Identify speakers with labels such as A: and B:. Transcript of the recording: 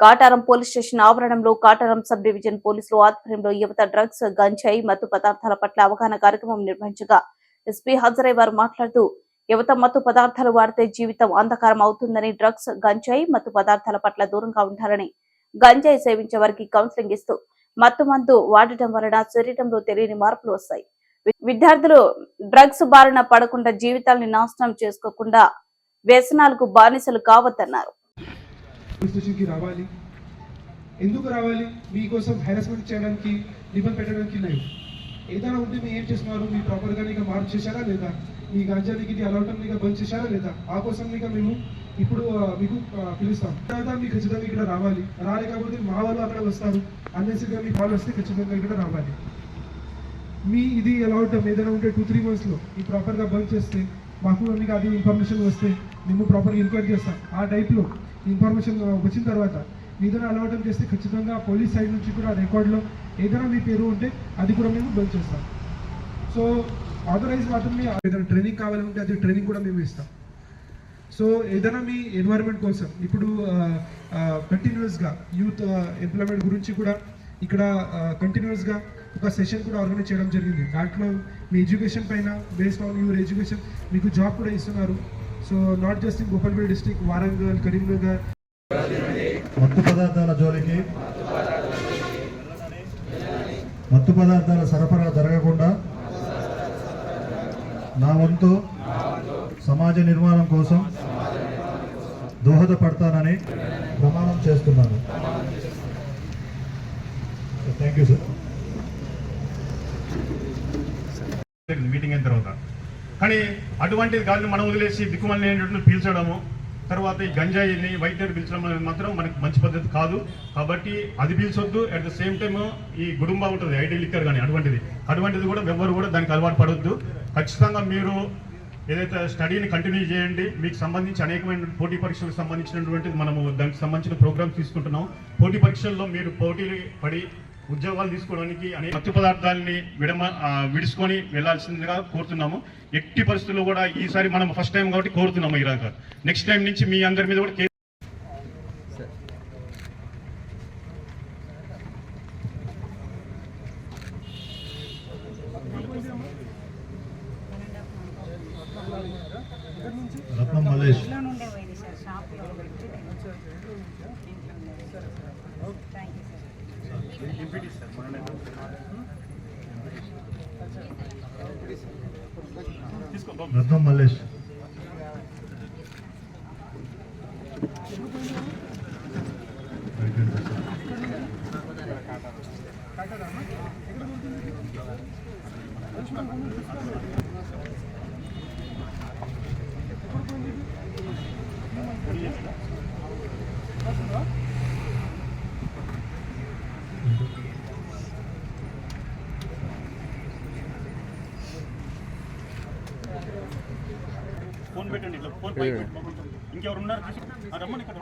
A: Kataram police station ఆవరణంలో Kataram sub division పోలీసులు ఆధ్వర్యంలో యువత డ్రగ్స్ గంజాయి మత్తు పదార్థాల పట్ల అవగాహన కార్యక్రమం నిర్వహించగా ఎస్పీ హాజరై వారు మాట్లాడుతూ యువత మత్తు పదార్థాలు వాడితే జీవితం అంధకారం అవుతుందని డ్రగ్స్ గంజాయి మత్తు పదార్థాల పట్ల దూరంగా ఉండాలని గంజాయి సేవించే వారికి కౌన్సిలింగ్ ఇస్తూ మత్తు మందు వాడటం వలన శరీరంలో తెలియని మార్పులు వస్తాయి. వి- విద్యార్థులు డ్రగ్స్ బారిన పడకుండా జీవితాల్ని నాశనం చేసుకోకుండా వ్యసనాలకు బానిసలు కావద్దన్నారు.
B: స్టేషన్కి రావాలి? ఎందుకు రావాలి? మీకోసం హెరాస్మెంట్ చేయడానికి నిబంధన పెట్టడానికి లేదు. ఏదైనా ఉంటే మీరు ఏం చేస్తున్నారు? మీ ప్రాపర్గా నీకు మార్పు చేశారా లేదా? మీ గాంజానికి ఇది అలవటం నీకు బంద్ చేశారా లేదా? ఆ కోసం నీకు మేము ఇప్పుడు మీకు పిలుస్తాం. తర్వాత మీకు ఖచ్చితంగా ఇక్కడ రావాలి. రాలేకపోతే మా వాళ్ళు అక్కడ వస్తారు. అన్నెసరిగా మీ కాల్ వస్తే ఖచ్చితంగా ఇక్కడ రావాలి. మీ ఇది ఎలా ఉంటాం ఏదైనా ఉంటే టూ త్రీ మంత్స్లో ఈ ప్రాపర్గా బంద్ చేస్తే మాకు మీకు అది ఇన్ఫర్మేషన్ వస్తే మేము ప్రాపర్గా ఎంక్వైరీ చేస్తాం. ఆ టైప్లో ఇన్ఫర్మేషన్ వచ్చిన తర్వాత ఏదైనా అలవాటం చేస్తే ఖచ్చితంగా పోలీస్ సైడ్ నుంచి కూడా రికార్డులో ఏదైనా మీ పేరు ఉంటే అది కూడా మేము బంద్ చేస్తాం. సో ఆథరైజ్ మాత్రమే ఏదైనా ట్రైనింగ్ కావాలంటే అది ట్రైనింగ్ కూడా మేము ఇస్తాం. సో ఏదైనా మీ ఎన్వైరన్మెంట్ కోసం ఇప్పుడు కంటిన్యూస్గా యూత్ ఎంప్లాయ్మెంట్ గురించి కూడా ఇక్కడ కంటిన్యూస్గా ఒక సెషన్ కూడా ఆర్గనైజ్ చేయడం జరిగింది. దాంట్లో మీ ఎడ్యుకేషన్ పైన బేస్డ్ ఆన్ యువర్ ఎడ్యుకేషన్ మీకు జాబ్ కూడా ఇస్తున్నారు. So not just in Gopalpet district Warangal Karimnagar
C: మత్తు పదార్థాల జోలికి మత్తు పదార్థాల సరఫరా జరగకుండా నా వంతు సమాజ నిర్మాణం కోసం దోహదపడతానని ప్రమాణం చేస్తున్నాను. థ్యాంక్ యూ సార్
D: మీటింగ్ అయిన తర్వాత. కానీ అటువంటిది గాలిని మనం వదిలేసి దిక్కుమల్ని పీల్చడము. తర్వాత ఈ గంజాయిని వైట్ పీల్చడం అనేది మాత్రం మనకి మంచి పద్ధతి కాదు. కాబట్టి అది పీల్చొద్దు అట్ ద సేమ్ టైం ఈ గుడుంబా ఉంటుంది ఐడి లిక్కర్ కానీ అటువంటిది. అటువంటిది కూడా ఎవ్వరు కూడా దానికి అలవాటు పడవద్దు ఖచ్చితంగా మీరు ఏదైతే స్టడీని కంటిన్యూ చేయండి మీకు సంబంధించి అనేకమైన పోటీ పరీక్షలకు సంబంధించినటువంటి మనము దానికి సంబంధించిన ప్రోగ్రామ్స్ తీసుకుంటున్నాం. పోటీ పరీక్షల్లో మీరు పోటీ పడి ఉద్యోగాలు తీసుకోవడానికి అనేక మత్తు పదార్థాలని విడమ విడుచుకొని వెళ్ళాల్సిందిగా కోరుతున్నాము. ఎట్టి పరిస్థితుల్లో కూడా ఈసారి మనం ఫస్ట్ టైం కాబట్టి కోరుతున్నాము ఇలాగ నెక్స్ట్ టైం నుంచి మీ అందరి మీద కూడా కేసు
C: రత్నం మల్లేష్
E: ఇంట్లో నుండే పోయింది సార్ షాప్లో పెట్టి ఇంట్లో ఉండేది. Thank you sir
C: Ratnam Mallesh.
D: Phone పెట్టండి ఇట్లా ఫోన్ పైకి పెట్టి ఇంకెవరు ఉన్నారు? రమ్మని ఇక్కడ.